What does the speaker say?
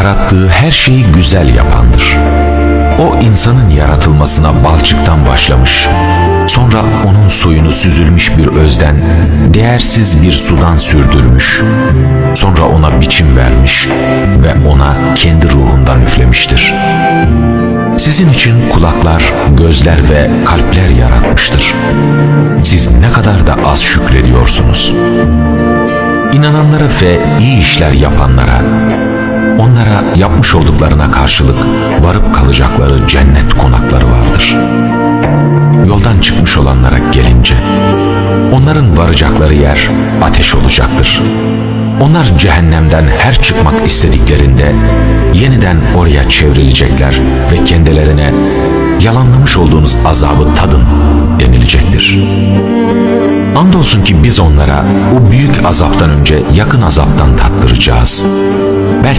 yarattığı her şeyi güzel yapandır. O insanın yaratılmasına balçıktan başlamış. Sonra onun suyunu süzülmüş bir özden, değersiz bir sudan sürdürmüş. Sonra ona biçim vermiş ve ona kendi ruhundan üflemiştir. Sizin için kulaklar, gözler ve kalpler yaratmıştır. Siz ne kadar da az şükrediyorsunuz. İnananlara ve iyi işler yapanlara, yapmış olduklarına karşılık varıp kalacakları cennet konakları vardır. Yoldan çıkmış olanlara gelince, onların varacakları yer ateş olacaktır. Onlar cehennemden her çıkmak istediklerinde yeniden oraya çevrilecekler ve kendilerine yalanlamış olduğunuz azabı tadın denilecektir. Andolsun ki biz onlara o büyük azaptan önce yakın azaptan tattıracağız. Belki